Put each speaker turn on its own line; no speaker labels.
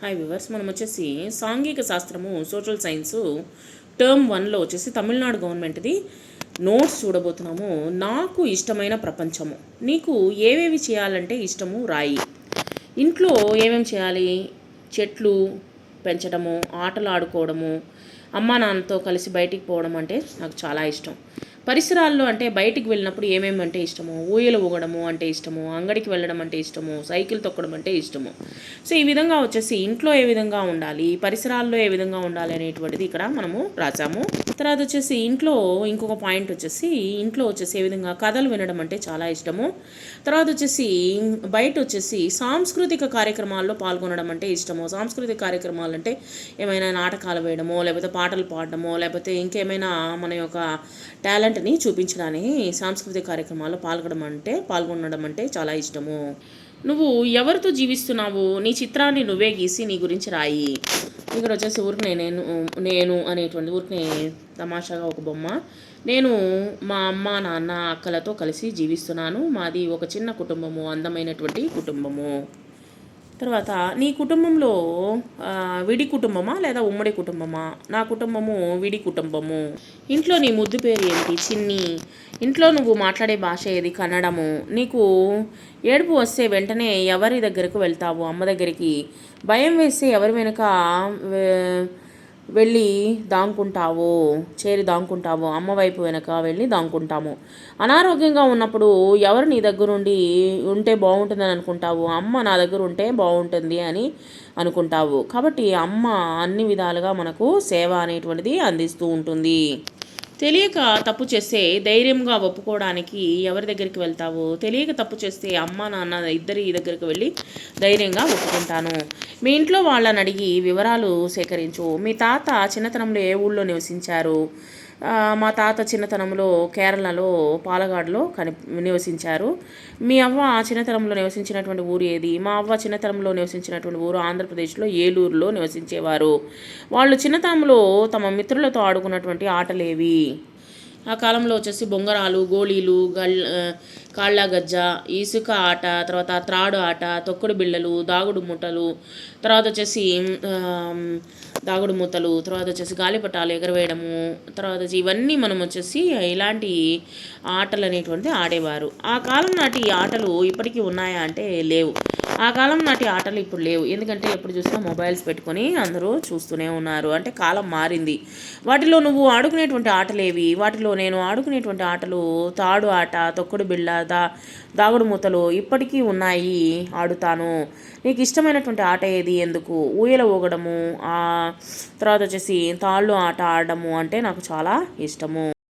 Hi viewers మనం వచ్చేసి సాంఘిక శాస్త్రము సోషల్ సైన్స్ టర్మ్ వన్లో వచ్చేసి తమిళనాడు గవర్నమెంట్ది నోట్స్ చూడబోతున్నాము. నాకు ఇష్టమైన ప్రపంచము. నీకు ఏవేవి చేయాలంటే ఇష్టము రాయి. ఇంట్లో ఏమేమి చేయాలి? చెట్లు పెంచడము ఆటలు ఆడుకోవడము అమ్మా నాన్నతో కలిసి బయటికి పోవడం అంటే నాకు చాలా ఇష్టం. పరిసరాల్లో అంటే బయటికి వెళ్ళినప్పుడు ఏమేమి అంటే ఇష్టము? ఊయలు ఊగడము అంటే ఇష్టము? అంగడికి వెళ్ళడం అంటే ఇష్టము? సైకిల్ తొక్కడం అంటే ఇష్టము? సో ఈ విధంగా వచ్చేసి ఇంట్లో ఏ విధంగా ఉండాలి? పరిసరాల్లో ఏ విధంగా ఉండాలి అనేటువంటిది ఇక్కడ మనము రాసాము. తర్వాత వచ్చేసి ఇంట్లో ఇంకొక పాయింట్ వచ్చేసి ఇంట్లో వచ్చేసి ఏ విధంగా కథలు వినడం అంటే చాలా ఇష్టము. తర్వాత వచ్చేసి బయట వచ్చేసి సాంస్కృతిక కార్యక్రమాల్లో పాల్గొనడం అంటే ఇష్టము. సాంస్కృతిక కార్యక్రమాలు అంటే ఏమైనా నాటకాలు వేయడమో లేకపోతే పాటలు పాడడమో లేకపోతే ఇంకేమైనా మన యొక్క టాలెంట్ని చూపించడానికి సాంస్కృతిక కార్యక్రమాల్లో పాల్గొనడం అంటే పాల్గొనడం అంటే చాలా ఇష్టము. నువ్వు ఎవరితో జీవిస్తున్నావు? నీ చిత్రాన్ని నువ్వే గీసి నీ గురించి రాయి. ఇక్కడ వచ్చేసి ఊరికి నేను నేను అనేటువంటి ఊరికి తమాషాగా ఒక బొమ్మ. నేను మా అమ్మ నాన్న అక్కలతో కలిసి జీవిస్తున్నాను. మాది ఒక చిన్న కుటుంబము అందమైనటువంటి కుటుంబము. తర్వాత నీ కుటుంబంలో విడి కుటుంబమా లేదా ఉమ్మడి కుటుంబమా? నా కుటుంబము విడి కుటుంబము. ఇంట్లో నీ ముద్దు పేరు ఏంటి? చిన్ని. ఇంట్లో నువ్వు మాట్లాడే భాష ఏది? కన్నడము. నీకు ఏడుపు వస్తే వెంటనే ఎవరి దగ్గరకు వెళ్తావు? అమ్మ దగ్గరికి. భయం వేస్తే ఎవరి వెనుక వెళ్ళి దాంకుంటావో చేరి దాంకుంటావో అమ్మ వైపు వెనక వెళ్ళి దాంకుంటాము. అనారోగ్యంగా ఉన్నప్పుడు ఎవరు నీ దగ్గరుండి ఉంటే బాగుంటుందని అనుకుంటావు? అమ్మ నా దగ్గర ఉంటే బాగుంటుంది అని అనుకుంటావు. కాబట్టి అమ్మ అన్ని విధాలుగా మనకు సేవ అనేటువంటిది అందిస్తూ ఉంటుంది. తెలియక తప్పు చేస్తే ధైర్యంగా ఒప్పుకోవడానికి ఎవరి దగ్గరికి వెళ్తావు? తెలియక తప్పు చేస్తే అమ్మ నాన్న ఇద్దరి దగ్గరికి వెళ్ళి ధైర్యంగా ఒప్పుకుంటాను. మీ ఇంట్లో వాళ్ళని అడిగి వివరాలు సేకరించు. మీ తాత చిన్నతనంలో ఏ ఊళ్ళో నివసించారు? మా తాత చిన్నతనంలో కేరళలో పాలగాడులో కని నివసించారు. మీ అవ్వ చిన్నతనంలో నివసించినటువంటి ఊరు ఏది? మా అవ్వ చిన్నతనంలో నివసించినటువంటి ఊరు ఆంధ్రప్రదేశ్లో ఏలూరులో నివసించేవారు. వాళ్ళు చిన్నతనంలో తమ మిత్రులతో ఆడుకున్నటువంటి ఆటలేవి? ఆ కాలంలో వచ్చేసి బొంగరాలు గోళీలు గల్ కాళ్ళ గజ్జ ఇసుక ఆట తర్వాత త్రాడు ఆట తొక్కుడు బిళ్ళలు దాగుడు మూటలు తర్వాత వచ్చేసి దాగుడు మూతలు తర్వాత వచ్చేసి గాలిపటాలు ఎగరవేయడము తర్వాత వచ్చి ఇవన్నీ మనం వచ్చేసి ఇలాంటి ఆటలు అనేటువంటి ఆడేవారు. ఆ కాలం నాటి ఆటలు ఇప్పటికీ ఉన్నాయా అంటే లేవు. ఆ కాలం నాటి ఆటలు ఇప్పుడు లేవు. ఎందుకంటే ఎప్పుడు చూసినా మొబైల్స్ పెట్టుకొని అందరూ చూస్తూనే ఉన్నారు. అంటే కాలం మారింది. వాటిలో నువ్వు ఆడుకునేటువంటి ఆటలేవి? వాటిలో నేను ఆడుకునేటువంటి ఆటలు తాడు ఆట తొక్కుడు బిళ్ళ దా దాగుడు మూతలు ఇప్పటికీ ఉన్నాయి ఆడుతాను. నీకు ఇష్టమైనటువంటి ఆట ఏది? ఎందుకు? ఊయల ఊగడము తర్వాత వచ్చేసి తాళ్ళు ఆట ఆడడము అంటే నాకు చాలా ఇష్టము.